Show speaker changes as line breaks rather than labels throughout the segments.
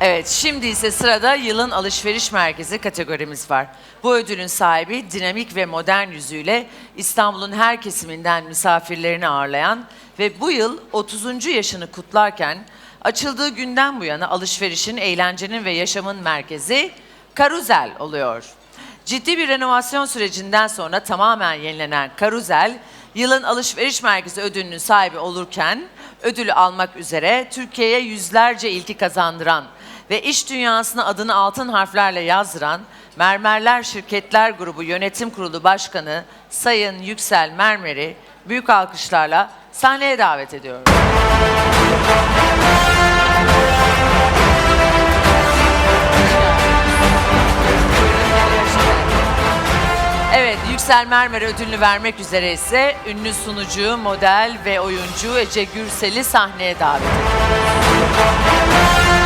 Evet, şimdi ise sırada yılın alışveriş merkezi kategorimiz var. Bu ödülün sahibi dinamik ve modern yüzüyle İstanbul'un her kesiminden misafirlerini ağırlayan ve bu yıl 30. yaşını kutlarken açıldığı günden bu yana alışverişin, eğlencenin ve yaşamın merkezi Karuzel oluyor. Ciddi bir renovasyon sürecinden sonra tamamen yenilenen Karuzel, yılın alışveriş merkezi ödülünün sahibi olurken ödülü almak üzere Türkiye'ye yüzlerce ilki kazandıran ve iş dünyasına adını altın harflerle yazdıran Mermerler Şirketler Grubu Yönetim Kurulu Başkanı Sayın Yüksel Mermer'i büyük alkışlarla sahneye davet ediyorum. Evet, Yüksel Mermer ödülünü vermek üzere ise ünlü sunucu, model ve oyuncu Ece Gürsel'i sahneye davet ediyorum.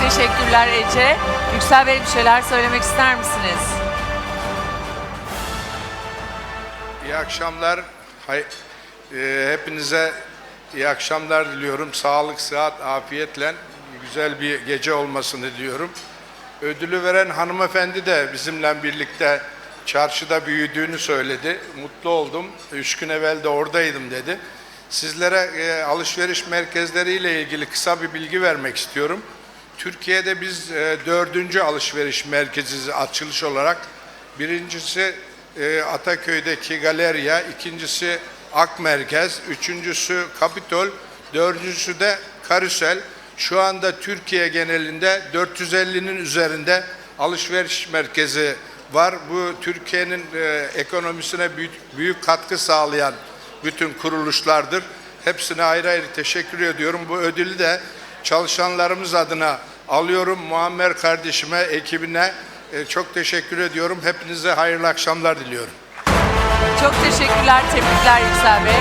Çok teşekkürler Ece. Yüksel Bey bir şeyler söylemek ister misiniz?
İyi akşamlar. Hay- e, hepinize iyi akşamlar diliyorum. Sağlık, sıhhat, afiyetle güzel bir gece olmasını diliyorum. Ödülü veren hanımefendi de bizimle birlikte çarşıda büyüdüğünü söyledi. Mutlu oldum. Üç gün evvel de oradaydım dedi. Sizlere e, alışveriş merkezleriyle ilgili kısa bir bilgi vermek istiyorum. Türkiye'de biz e, dördüncü alışveriş merkeziz açılış olarak. Birincisi e, Ataköy'deki Galeriya, ikincisi Ak Merkez, üçüncüsü Kapitol, dördüncüsü de Karusel. Şu anda Türkiye genelinde 450'nin üzerinde alışveriş merkezi var. Bu Türkiye'nin e, ekonomisine büyük, büyük katkı sağlayan bütün kuruluşlardır. Hepsine ayrı ayrı teşekkür ediyorum. Bu ödülü de çalışanlarımız adına alıyorum. Muammer kardeşime, ekibine e, çok teşekkür ediyorum. Hepinize hayırlı akşamlar diliyorum.
Çok teşekkürler, tebrikler Yüksel Bey.